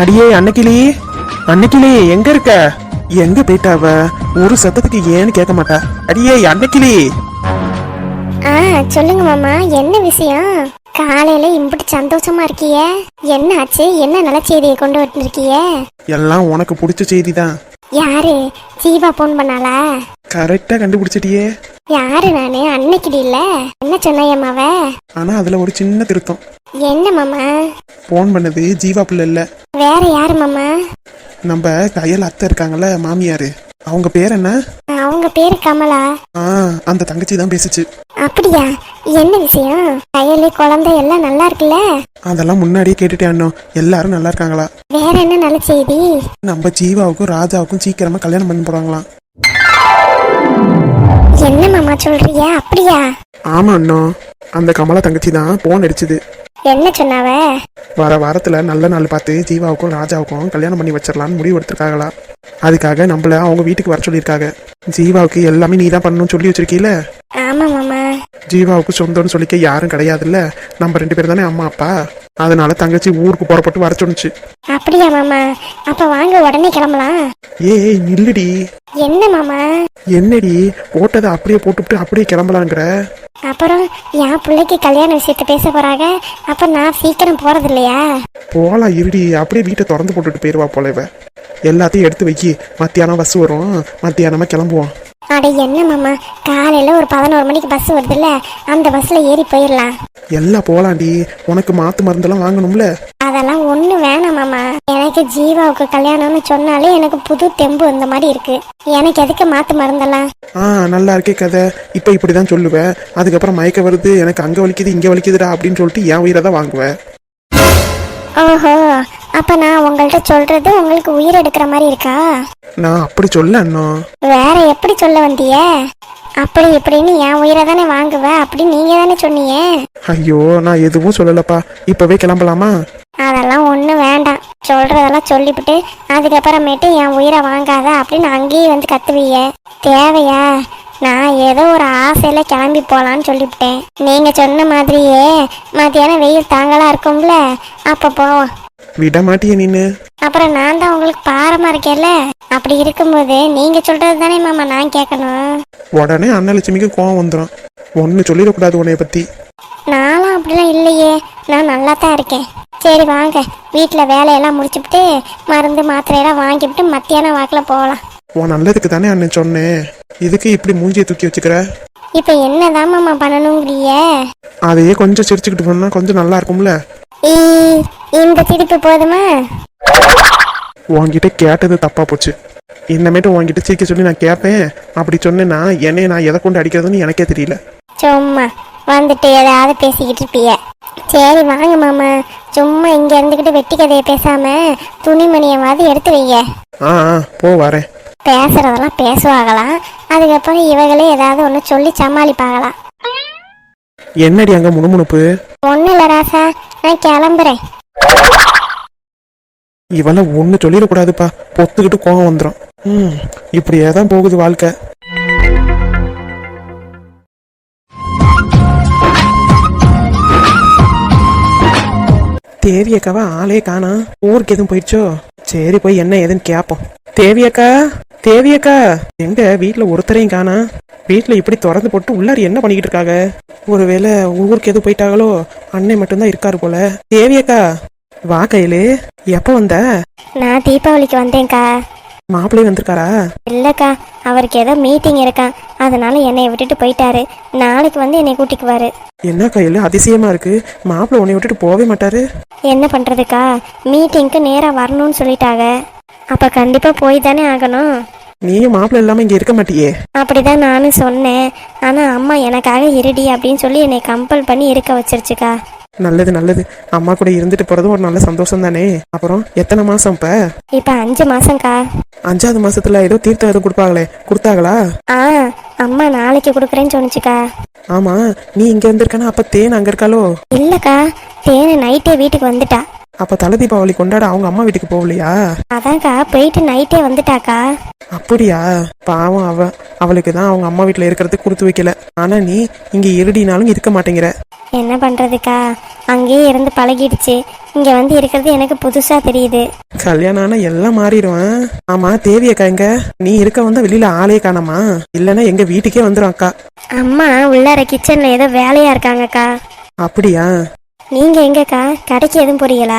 அடியே அன்னைக்கிளி அன்னைக்கிளி எங்க இருக்க? எங்க போயிட்டா அவ ஒரு சத்தத்துக்கு ஏன்னு கேட்க மாட்டா. அடியே அன்னைக்கிளி ஆ சொல்லுங்க மாமா என்ன விஷயம்? காலையில இம்புட்டு சந்தோஷமா இருக்கியே? என்ன ஆச்சு? என்ன நல்ல செய்தியை கொண்டு வந்திருக்கியே? எல்லாம் உனக்கு பிடிச்ச செய்தி தான் யாரு? ஜீவா போன் பண்ணாளா? கரெக்டா கண்டுபிடிச்சிட்டியே. யாரு நானு? அன்னைக்கிடி இல்ல. என்ன சொன்னையம்மாவ ஆனா அதுல ஒரு சின்ன திருத்தம். என்ன மாமா? ஃபோன் பண்ணது ஜீவா பிள்ளை இல்ல. வேற யாரு மாமா? நம்ம கையில் அத்தை இருக்காங்கல்ல மாமியாரு. அவங்க பேர் என்ன? அவங்க பேரு கமலா. ஆ அந்த தங்கச்சி தான் பேசுச்சு. அப்படியா? என்ன விஷயம்? கையில குழந்தை எல்லாம் நல்லா இருக்குல்ல? அதெல்லாம் முன்னாடியே கேட்டுட்டே அண்ணோ. எல்லாரும் நல்லா இருக்காங்களா? வேற என்ன நல்ல செய்தி? நம்ம ஜீவாவுக்கும் ராஜாவுக்கும் சீக்கிரமா கல்யாணம் பண்ணி போறாங்களாம் என்ன மாமா சொல்றிய அப்படியா? ஆமா அண்ணா. அந்த கமலா தங்கச்சி தான் போன் அடிச்சுது. என்ன சொன்னாவ? வர வாரத்துல நல்ல நாள் பார்த்து ஜீவாவுக்கும் ராஜாவுக்கும் கல்யாணம் பண்ணி வச்சிடலாம்னு முடிவு எடுத்திருக்காங்களா? அதுக்காக நம்மள அவங்க வீட்டுக்கு வர சொல்லியிருக்காங்க. ஜீவாவுக்கு எல்லாமே நீ தான் பண்ணணும்னு சொல்லி வச்சிருக்கீல ஆமா மாமா. ஜீவாவுக்கு சொந்தம்னு சொல்லிக்க யாரும் கிடையாதுல்ல? நம்ம ரெண்டு பேரும் தானே அம்மா அப்பா? அதனால தங்கச்சி ஊருக்கு புறப்பட்டு வர சொன்னுச்சு. அப்படியா மாமா? அப்ப வாங்க உடனே கிளம்பலாம். ஏய் நில்லுடி. என்ன மாமா? என்னடி போட்டதை அப்படியே போட்டுவிட்டு அப்படியே கிளம்பலாங்கிற? அப்புறம் என் பிள்ளைக்கு கல்யாண விஷயத்த பேச போறாங்க. அப்ப நான் சீக்கிரம் போறது இல்லையா போலாம் இருடி அப்படியே வீட்டை திறந்து போட்டுட்டு போயிடுவா போல இவ. எல்லாத்தையும் எடுத்து வைக்கி மத்தியானம் பஸ் வரும். மத்தியானமா கிளம்புவோம் அட என்ன மாமா காலையில ஒரு பதினோரு மணிக்கு பஸ் வருதுல்ல அந்த பஸ்ல ஏறி போயிடலாம் எல்லாம் போலாண்டி உனக்கு மாத்து மருந்தெல்லாம் வாங்கணும்ல. அதெல்லாம் ஒண்ணு வேணாம் மாமா. எனக்கு ஜீவாவுக்கு கல்யாணம்னு சொன்னாலே எனக்கு புது தெம்பு இந்த மாதிரி இருக்கு. எனக்கு எதுக்கு மாத்து மருந்தெல்லாம்? ஆ நல்லா இருக்கே கதை. இப்போ இப்படிதான் சொல்லுவேன் அதுக்கப்புறம் மயக்க வருது. எனக்கு அங்க வலிக்குது இங்க வலிக்குதுடா அப்படின்னு சொல்லிட்டு என் உயிரை தான் வாங்குவேன் ஓஹோ அப்ப நான் உங்கள்ட்ட சொல்றது உங்களுக்கு உயிர் எடுக்கிற மாதிரி இருக்கா? நான் அப்படி சொல்ல வேற எப்படி சொல்ல வந்திய? அப்படி இப்படின்னு என் உயிரை தானே வாங்குவ அப்படி நீங்க தானே சொன்னீங்க? ஐயோ நான் எதுவும் சொல்லலப்பா. இப்பவே கிளம்பலாமா? சொல்றதெல்லாம் சொல்லிவிட்டு அதுக்கப்புறமேட்டு என் உயிரை வாங்காத அப்படின்னு அங்கேயே வந்து கத்துவீங்க. தேவையா? நான் ஏதோ ஒரு ஆசையில கிளம்பி போலான்னு சொல்லிவிட்டேன் நீங்க சொன்ன மாதிரியே மத்தியானம் வெயில் தாங்களா இருக்கும்ல அப்ப போவோம். விட மாட்டியே நீனு அப்புறம் நான் தான் உங்களுக்கு பாரமா இருக்கேன்ல? அப்படி இருக்கும்போது நீங்க சொல்றது தானே மாமா நான் கேட்கணும். உடனே அன்னலட்சுமிக்கு கோவம் வந்துடும் ஒன்னு சொல்லிடக்கூடாது உன்னைய பத்தி. நானும் அப்படிலாம் இல்லையே. நான் நல்லா தான் இருக்கேன். சரி வாங்க. வீட்டில் வேலையெல்லாம் முடிச்சுப்புட்டு மருந்து மாத்திரையெல்லாம் வாங்கிவிட்டு மத்தியானம் வாக்கில் போகலாம். உன் நல்லதுக்கு தானே அண்ணன் சொன்னேன். இதுக்கு இப்படி மூஞ்சியை தூக்கி வச்சுக்கிற? இப்போ என்னதான் மாமா பண்ணணுங்கிறிய? அதையே கொஞ்சம் சிரிச்சுக்கிட்டு போனா கொஞ்சம் நல்லா இருக்கும்ல. இந்த திருப்பு போதுமா? உன்கிட்ட கேட்டது தப்பா போச்சு. இன்னமேட்டு உன்கிட்ட சிரிக்க சொல்லி நான் கேட்பேன் அப்படி சொன்னேன்னா என்னைய நான் எதை கொண்டு அடிக்கிறதுன்னு எனக்கே தெரியல. சும்மா. வந்துட்டு ஏதாவது பேசிக்கிட்டு இருப்பிய. சரி வாங்க மாமா. சும்மா இங்க இருந்துக்கிட்டு வெட்டி கதையை பேசாம துணிமணியவாது எடுத்து வைங்க. ஆ ஆ போ வரேன். பேசுறதெல்லாம் பேசுவாங்களாம் அதுக்கப்புறம் இவங்களே ஏதாவது ஒன்று சொல்லி சமாளிப்பாங்களாம் என்னடி அங்க முணுமுணுப்பு? ஒன்றும் இல்லை ராசா நான் கிளம்புறேன். இவள ஒண்ணு சொல்லிடக்கூடாதுப்பா. பொத்துக்கிட்டு கோவம் வந்துடும் ம் இப்படியே தான் போகுது வாழ்க்கை. தேவியக்காவா ஆளே காணா. ஊருக்கு எதுவும் போயிடுச்சோ? சரி போய் என்ன ஏதுன்னு கேட்போம் தேவியக்கா தேவியக்கா. எங்க வீட்டுல ஒருத்தரையும் காணா. வீட்டுல இப்படி திறந்து போட்டு உள்ளார் என்ன பண்ணிக்கிட்டு இருக்காங்க ஒருவேளை ஊருக்கு எதுவும் போயிட்டாங்களோ அண்ணன் மட்டும்தான் இருக்காரு போல. தேவியக்கா வா கையிலே. எப்போ வந்த? நான் தீபாவளிக்கு வந்தேன்க்கா. மாப்பிள்ளை வந்திருக்காரா? இல்லைக்கா அவருக்கு ஏதோ மீட்டிங் இருக்கான் அதனால என்னை விட்டுட்டு போயிட்டாரு. நாளைக்கு வந்து என்னை கூட்டிக்குவாரு என்ன கையில் அதிசயமா இருக்கு. மாப்பிள்ளை உன்னை விட்டுட்டு போகவே மாட்டாரு? என்ன பண்ணுறதுக்கா மீட்டிங்க்கு நேராக வரணும்னு சொல்லிட்டாங்க. அப்போ கண்டிப்பாக போய் தானே ஆகணும். நீயும் மாப்பிள்ளை இல்லாம இங்க இருக்க மாட்டியே? அப்படிதான் நானும் சொன்னேன். ஆனால் அம்மா எனக்காக இருடி அப்படின்னு சொல்லி என்னை கம்பல் பண்ணி இருக்க வச்சிருச்சுக்கா. நல்லது நல்லது. அம்மா கூட இருந்துட்டு போறதும் ஒரு நல்ல சந்தோஷம் தானே? அப்புறம் எத்தனை மாசம் இப்ப? இப்போ அஞ்சு மாசம்க்கா. அஞ்சாவது மாசத்துல ஏதோ தீர்த்தம் எதுவும் கொடுப்பாங்களே. கொடுத்தாங்களா? ஆ அம்மா நாளைக்கு கொடுக்குறேன்னு சொன்னுச்சுக்கா. ஆமா நீ இங்க இருந்திருக்கானா அப்ப தேன் அங்க இருக்காளோ? இல்லைக்கா தேனு நைட்டே வீட்டுக்கு வந்துட்டா. அப்ப தலை தீபாவளி கொண்டாட அவங்க அம்மா வீட்டுக்கு போகலையா? அதான்க்கா போயிட்டு நைட்டே வந்துட்டாக்கா. அப்படியா? பாவம் அவ. அவளுக்கு தான் அவங்க அம்மா வீட்டில் இருக்கிறதுக்கு கொடுத்து வைக்கல. ஆனா நீ இங்க இருடினாலும் இருக்க மாட்டேங்கிற. என்ன பண்றதுக்கா? அங்கேயே இருந்து பழகிடுச்சு. இங்க வந்து இருக்கிறது எனக்கு புதுசா தெரியுது. கல்யாணம் ஆனா எல்லாம் மாறிடுவேன். ஆமா தேவியக்கா எங்க? நீ இருக்க வந்தா வெளியில ஆளே காணாமா? இல்லைன்னா எங்க வீட்டுக்கே வந்துடும் அக்கா. அம்மா உள்ளார கிச்சன்ல ஏதோ வேலையா இருக்காங்கக்கா. அப்படியா? நீங்க எங்கக்கா? கடைக்கு எதுவும் புரியலா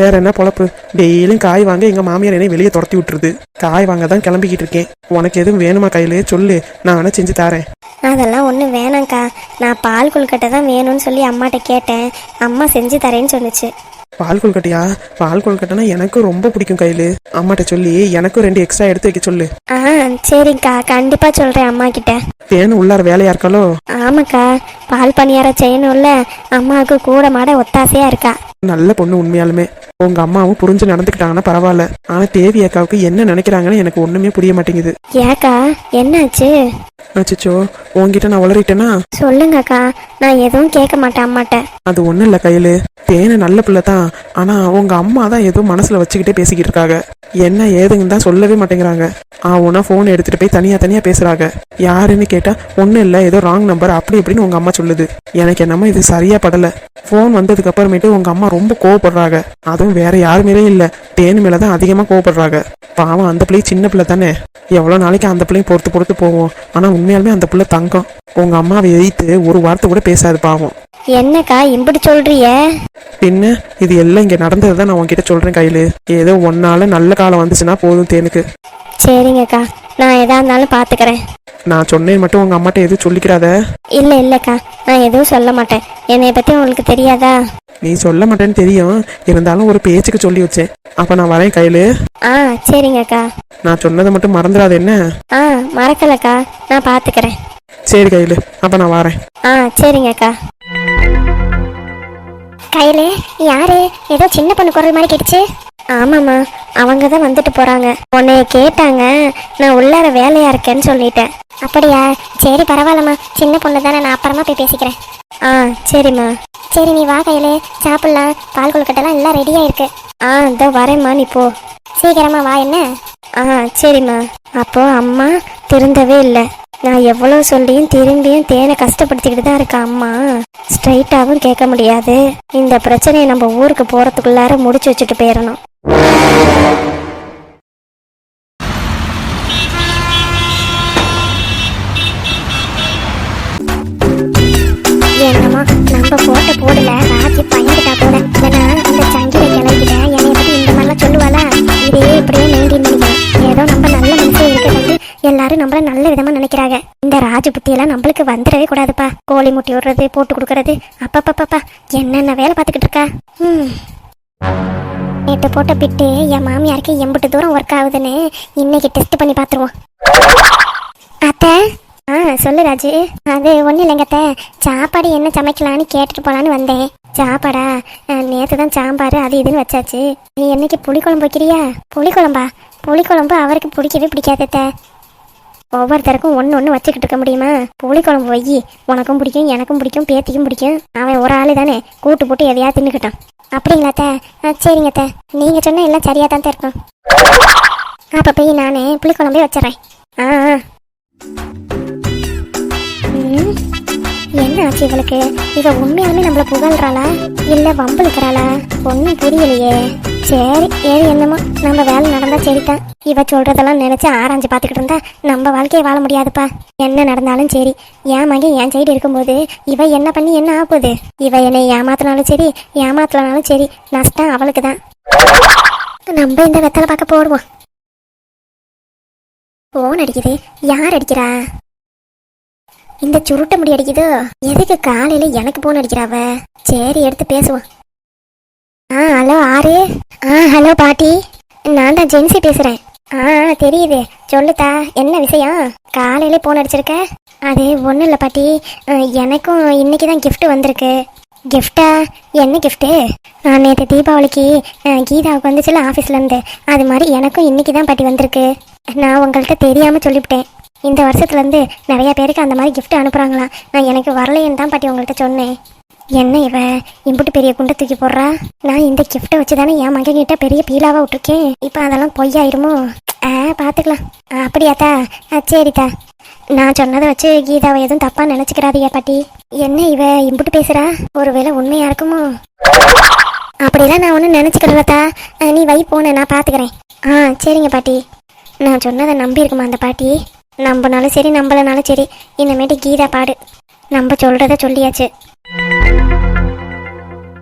வேற என்ன பொழப்பு? டெய்லியும் காய் வாங்க எங்க மாமியார் என்னை வெளியே துரத்தி விட்டுருது. காய் வாங்க தான் கிளம்பிக்கிட்டு இருக்கேன். உனக்கு எதுவும் வேணுமா கையிலே? சொல்லு. நான் வேணா செஞ்சு தரேன். அதெல்லாம் ஒன்றும் வேணாம்க்கா. நான் பால் கொழுக்கட்டை தான் வேணும்னு சொல்லி அம்மாட்ட கேட்டேன். அம்மா செஞ்சு தரேன்னு சொன்னுச்சு. பால் கொழுக்கட்டையா பால் கொழுக்கட்டைனா எனக்கும் ரொம்ப பிடிக்கும் கையில. அம்மாட்ட சொல்லி எனக்கும் ரெண்டு எக்ஸ்ட்ரா எடுத்து வைக்க சொல்லு. ஆ சரிங்க்கா கண்டிப்பா சொல்றேன் அம்மா கிட்ட தேனு உள்ளார வேலையா இருக்காளோ? ஆமாக்கா. பால் பணியாரம் செய்யணும்ல. அம்மாவுக்கு கூட மாட ஒத்தாசையா இருக்கா. நல்ல பொண்ணு உண்மையாலுமே. உங்க அம்மாவும் புரிஞ்சு நடந்துக்கிட்டாங்கன்னா பரவாயில்ல. ஆனா தேவி அக்காவுக்கு என்ன நினைக்கிறாங்கன்னு எனக்கு ஒண்ணுமே புரிய மாட்டேங்குது. ஏக்கா என்னாச்சு? அச்சோ உன்கிட்ட நான் வளரிட்டேனா சொல்லுங்கக்கா நான் எதுவும் கேட்க மாட்டேன் அம்மாட்ட. அது ஒண்ணும் இல்ல கையில. தேனு நல்ல பிள்ளை தான். ஆனா உங்க அம்மா தான் ஏதோ மனசுல வச்சுக்கிட்டே பேசிக்கிட்டு இருக்காங்க. என்ன ஏதுன்னு தான் சொல்லவே மாட்டேங்கிறாங்க. ஆவுனா போன் எடுத்துட்டு போய் தனியா தனியா பேசுறாங்க. யாருன்னு கேட்டா ஒண்ணும் இல்ல ஏதோ ராங் நம்பர் அப்படி இப்படின்னு உங்க அம்மா சொல்லுது. எனக்கு என்னமோ இது சரியா படல. போன் வந்ததுக்கு அப்புறமேட்டு உங்க அம்மா ரொம்ப கோவப்படுறாங்க. அதுவும் வேற யாரு மேலே இல்லை. தேனு மேலதான் அதிகமாக கோவப்படுறாங்க. பாவம் அந்த பிள்ளை சின்ன பிள்ளை தானே. எவ்வளோ நாளைக்கு அந்த பிள்ளையும் பொறுத்து பொறுத்து போவோம். ஆனால் உண்மையாலுமே அந்த பிள்ளை தங்கம். உங்கள் அம்மாவை எதிர்த்து ஒரு வார்த்தை கூட பேசாது பாவம். என்னக்கா இப்படி சொல்றிய பின்ன இது எல்லாம் இங்க நடந்தது தான் நான் உன்கிட்ட சொல்றேன் கையில. ஏதோ ஒன்னால நல்ல காலம் வந்துச்சுன்னா போதும் தேனுக்கு. சரிங்கக்கா நான் எதா இருந்தாலும் பாத்துக்கிறேன். நான் சொன்னேன் மட்டும் உங்க அம்மாட்ட எதுவும் சொல்லிக்கிறாத? இல்ல இல்லக்கா நான் எதுவும் சொல்ல மாட்டேன். என்னைய பத்தி உங்களுக்கு தெரியாதா? நீ சொல்ல மாட்டேன்னு தெரியும். இருந்தாலும் ஒரு பேச்சுக்கு சொல்லி வச்சேன். அப்ப நான் வரேன் கையில. ஆ சரிங்கக்கா. நான் சொன்னதை மட்டும் மறந்துடாத என்ன? ஆ மறக்கலக்கா நான் பாத்துக்கிறேன். சரி கையில. அப்ப நான் வரேன். ஆ சரிங்கக்கா. கையில் யாரு? ஏதோ சின்ன பொண்ணு குரல் மாதிரி கேட்டுச்சு. ஆமாம்மா அவங்க தான் வந்துட்டு போகிறாங்க உன்னைய கேட்டாங்க நான் உள்ளார வேலையாக இருக்கேன்னு சொல்லிட்டேன். அப்படியா? சரி பரவாயில்லம்மா. சின்ன பொண்ணு தானே நான் அப்புறமா போய் பேசிக்கிறேன். ஆ சரிம்மா. சரி நீ வா கையிலே. சாப்பிட்லாம். பால் கொழுக்கட்டெல்லாம் எல்லாம் ரெடியாக இருக்கு ஆ இதோ வரேம்மா நீ போ. சீக்கிரமா வா என்ன? ஆ சரிம்மா. அப்போ அம்மா திருந்தவே இல்லை. நான் எவ்வளோ சொல்லியும் திரும்பியும் தேனை கஷ்டப்படுத்திக்கிட்டு தான் இருக்கா அம்மா. ஸ்ட்ரைட்டாகவும் கேட்க முடியாது. இந்த பிரச்சனையை நம்ம ஊருக்கு போகிறதுக்குள்ளார முடிச்சு வச்சுட்டு போயிடணும். என்னமோ நம்ம போட்ட போடல ராஜி பயந்துட்டா போல. ஏன்னா அந்த சங்கில கிளம்பிட்ட என்னைய பத்தி இந்த மாதிரிலாம் சொல்லுவாளா? இதே இப்படியே மெயின்டைன் பண்ணிக்கலாம் ஏதோ நம்ம நல்ல மனசு இருக்கிறது எல்லாரும் நம்மள நல்ல விதமா நினைக்கிறாங்க. இந்த ராஜ புத்தி நம்மளுக்கு வந்துடவே கூடாதுப்பா. கோழி முட்டி விடுறது போட்டு கொடுக்கறது அப்பப்பப்பப்பா. என்னென்ன வேலை பார்த்துக்கிட்டு இருக்கா? ம் நேற்று போட்ட பிட்டு என் மாமியாருக்கு எம்பிட்டு தூரம் ஒர்க் ஆகுதுன்னு இன்னைக்கு டெஸ்ட் பண்ணி பார்த்துருவோம். அத்தை ஆ சொல்லு ராஜு. அது ஒன்றும் இல்லைங்க அத்தை. சாப்பாடு என்ன சமைக்கலான்னு கேட்டுட்டு போலான்னு வந்தேன். சாப்பாடா? நேற்று தான் சாம்பார் அது இதுன்னு வச்சாச்சு. நீ என்னைக்கு புளிக்குழம்பு வைக்கிறியா? புளிக்குழம்பா? புளிக்குழம்பு அவருக்கு பிடிக்கவே பிடிக்காது அத்தை. ஒவ்வொருத்தருக்கும் ஒன்று ஒன்று வச்சுக்கிட்டு இருக்க முடியுமா? புளிக்குழம்பு வை உனக்கும் பிடிக்கும் எனக்கும் பிடிக்கும் பேத்திக்கும் பிடிக்கும். அவன் ஒரு ஆள் தானே கூட்டு போட்டு எதையா தின்னுக்கிட்டான். அப்படிங்களா அத்தை? ஆ சரிங்க அத்தை. நீங்கள் சொன்ன எல்லாம் சரியாக தான் இருக்கும். அப்போ போய் நான் புளிக்குழம்பே வச்சிடறேன். ஆ ஆ. ம், என்ன ஆச்சு இவளுக்கு? இவ உண்மையாலுமே நம்மள புகழ்றாளா? இல்ல வம்பளுக்குறாளா? ஒன்றும் புரியலையே சரி ஏது என்னமோ. நம்ம வேலை நடந்தா சரிதான். இவ சொல்றதெல்லாம் நினைச்சு ஆராய்ஞ்சு பார்த்துக்கிட்டு இருந்தா நம்ம வாழ்க்கையை வாழ முடியாதுப்பா. என்ன நடந்தாலும் சரி. என் மகன் என் சைடு இருக்கும்போது இவ என்ன பண்ணி என்ன ஆகுது இவ என்னை ஏமாத்தினாலும் சரி ஏமாத்தலனாலும் சரி. நஷ்டம் அவளுக்கு தான் நம்ம இந்த வெத்தலை பார்க்க போடுவோம். போன் அடிக்குது. யார் அடிக்கிறா? இந்த சுருட்ட முடி அடிக்குதோ? எதுக்கு காலையில எனக்கு போன் அடிக்கிறாவ? சரி எடுத்து பேசுவோம். ஆ ஹலோ ஆறு ஆ ஹலோ பாட்டி. நான் தான் ஜென்சி பேசுறேன். ஆ தெரியுது. சொல்லுதா என்ன விஷயம்? காலையில போன் அடிச்சிருக்க? அது ஒன்றும் இல்லை பாட்டி. எனக்கும் இன்னைக்கு தான் கிஃப்ட் வந்திருக்கு. கிஃப்டா என்ன கிஃப்ட்டு நேற்று தீபாவளிக்கு கீதாவுக்கு வந்துச்சுல ஆஃபீஸ்லேருந்து அது மாதிரி எனக்கும் இன்னைக்கு தான் பாட்டி வந்திருக்கு. நான் உங்கள்கிட்ட தெரியாமல் சொல்லிவிட்டேன். இந்த வருஷத்துலேருந்து நிறைய பேருக்கு அந்த மாதிரி கிஃப்ட் அனுப்புகிறாங்களாம் நான் எனக்கு வரலைன்னு தான் பாட்டி உங்கள்கிட்ட சொன்னேன். என்ன இவ? இம்புட்டு பெரிய குண்டை தூக்கி போடுறா? நான் இந்த கிஃப்ட்டை வச்சு தானே என் மகன் கிட்ட பெரிய பீலாவாக விட்டுருக்கேன். இப்போ அதெல்லாம் பொய்யாயிருமோ? ஆ பார்த்துக்கலாம் ஆ, அப்படியாத்தா ஆ சரித்தா நான் சொன்னதை வச்சு கீதாவை எதுவும் தப்பா நினைச்சுக்கிறாதியா பாட்டி. என்ன இவ? இம்புட்டு பேசுறா? ஒருவேளை உண்மையா இருக்குமோ? அப்படிலாம் நான் ஒன்றும் நினச்சிக்கிறதா நீ வை போன நான் பார்த்துக்கிறேன் ஆ சரிங்க பாட்டி. நான் சொன்னதை நம்பி இருக்குமா அந்த பாட்டி? நம்பினாலும் சரி நம்பலனாலும் சரி இனிமேட்டு கீதா பாடு. நம்ம சொல்கிறத சொல்லியாச்சு.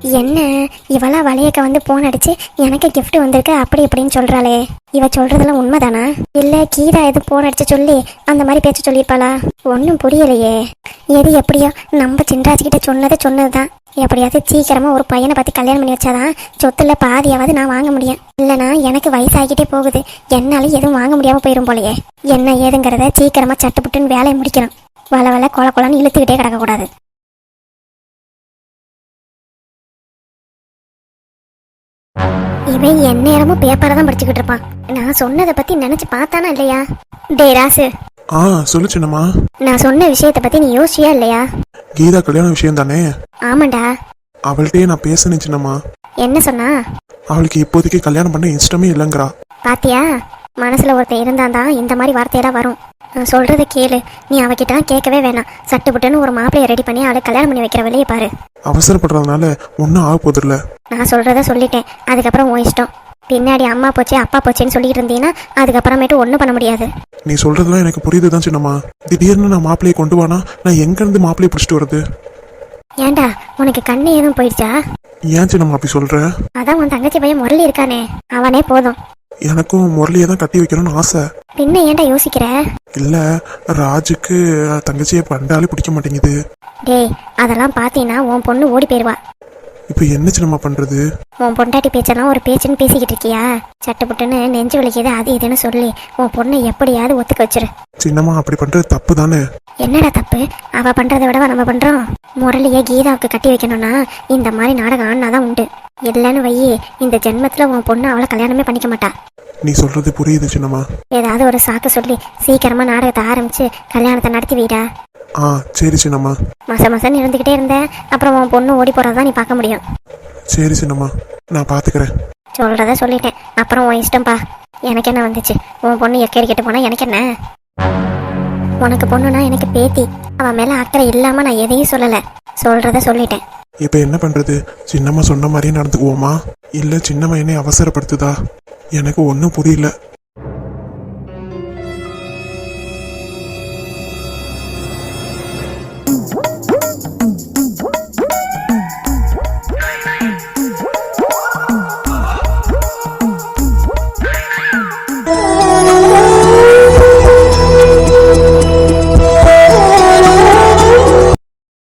என்ன? இவளா வளையக்க வந்து போன் அடிச்சு எனக்கு கிஃப்ட் வந்திருக்கு அப்படி இப்படின்னு சொல்றாளே. இவ சொல்றதெல்லாம் உண்மைதானா? இல்ல கீதா எதுவும் போன் அடிச்சு சொல்லி அந்த மாதிரி பேச்ச சொல்லியிருப்பாளா? ஒன்றும் புரியலையே. எது எப்படியோ நம்ம சின்ராஜ் கிட்ட சொன்னது சொன்னதுதான். எப்படியாவது சீக்கிரமா ஒரு பையனை பத்தி கல்யாணம் பண்ணி வச்சாதான் சொத்துல பாதியாவது நான் வாங்க முடியும். இல்லனா எனக்கு வயசாகிட்டே போகுது. என்னால எதுவும் வாங்க முடியாம போயிரும் போலயே. என்ன ஏதுங்கிறத சீக்கிரமா சட்டுப்புட்டுன்னு வேலையை முடிக்கணும். வள வள கொல கொலன்னு இழுத்துக்கிட்டே கிடக்கக்கூடாது. இவன் என் நேரமும் பேப்பரை தான் படிச்சுக்கிட்டு இருப்பான் நான் சொன்னதை பத்தி நினைச்சு பார்த்தானா இல்லையா? டேய் ராசு. ஆ சொல்லு சின்னம்மா. நான் சொன்ன விஷயத்தை பத்தி நீ யோசிச்சியா இல்லையா? கீதா கல்யாண விஷயம் தானே ஆமாண்டா. அவள்கிட்டயே நான் பேசினேன் சின்னம்மா. என்ன சொன்னா? அவளுக்கு இப்போதைக்கு கல்யாணம் பண்ண இஷ்டமே இல்லைங்கிறா. பாத்தியா? மனசுல ஒருத்தன் இருந்தாதான் இந்த மாதிரி வார்த்தையெல்லாம் வரும். நான் சொல்றத கேளு. நீ அவகிட்டலாம் கேட்கவே வேணாம். சட்டுப்புட்டுன்னு ஒரு மாப்பிளைய ரெடி பண்ணி அவளை கல்யாணம் பண்ணி வைக்கிற வழியை பாரு. அவசரப்படுறதுனால ஒன்றும் ஆக போதில்ல நான் சொல்றத சொல்லிட்டேன். அதுக்கப்புறம் உன் இஷ்டம். பின்னாடி அம்மா போச்சு அப்பா போச்சுன்னு சொல்லிட்டு இருந்தீங்கன்னா அதுக்கப்புறமேட்டு ஒன்றும் பண்ண முடியாது. நீ சொல்றதெல்லாம் எனக்கு புரியுது தான் சின்னம்மா. திடீர்னு நான் மாப்பிளையை கொண்டு வானா? நான் எங்கேருந்து மாப்பிளையை பிடிச்சிட்டு வருது ஏன்டா உனக்கு கண்ணு எதுவும் போயிடுச்சா? ஏன் சின்னம்மா அப்படி சொல்ற? அதான் உன் தங்கச்சி பையன் முரளி இருக்கானே. அவனே போதும். எனக்கும் முரளியை தான் கட்டி வைக்கணும்னு ஆசை. பின்ன ஏன்டா யோசிக்கிற? இல்ல ராஜுக்கு தங்கச்சியை பண்டாலே பிடிக்க மாட்டேங்குது. டேய் அதெல்லாம் பார்த்தீங்கன்னா உன் பொண்ணு ஓடி போயிடுவா இப்போ என்ன சின்னம்மா பண்றது? உன் பொண்டாட்டி பேச்செல்லாம் ஒரு பேச்சுன்னு பேசிக்கிட்டு இருக்கியா? சட்டுப்புட்டுன்னு நெஞ்சு வலிக்குது அது இதுன்னு சொல்லி உன் பொண்ணை எப்படியாவது ஒத்துக்க வச்சிரு. சின்னம்மா அப்படி பண்றது தப்பு தானே? என்னடா தப்பு? அவ பண்றதை விடவா நம்ம பண்றோம்? முரளியை கீதாவுக்கு கட்டி வைக்கணும்னா இந்த மாதிரி நாடகம் ஆடினாதான் உண்டு. இல்லைன்னு வையி இந்த ஜென்மத்துல உன் பொண்ணு அவளை கல்யாணமே பண்ணிக்க மாட்டா. நீ சொல்றது புரியுது சின்னம்மா. ஏதாவது ஒரு சாக்கு சொல்லி சீக்கிரமா நாடகத்தை ஆரம்பிச்சு கல்யாணத்தை நடத்தி வைடா. ஆ சரி சின்னம்மா. மச மசன்னு இருந்துகிட்டே இருந்த. அப்புறம் உன் பொண்ணு ஓடி போறதான் நீ பார்க்க முடியும். சரி சின்னம்மா நான் பாத்துக்கிறேன் சொல்றத சொல்லிட்டேன். அப்புறம் உன் இஷ்டம்பா எனக்கு என்ன வந்துச்சு? உன் பொண்ணு எக்கேறி கெட்டு போனா எனக்கு என்ன? உனக்கு பொண்ணுனா எனக்கு பேத்தி. அவன் மேல அக்கறை இல்லாம நான் எதையும் சொல்லல. சொல்றத சொல்லிட்டேன். இப்போ என்ன பண்றது? சின்னம்மா சொன்ன மாதிரியே நடந்துக்குவோமா? இல்ல சின்னம்மா என்னை அவசரப்படுத்துதா? எனக்கு ஒன்றும் புரியல.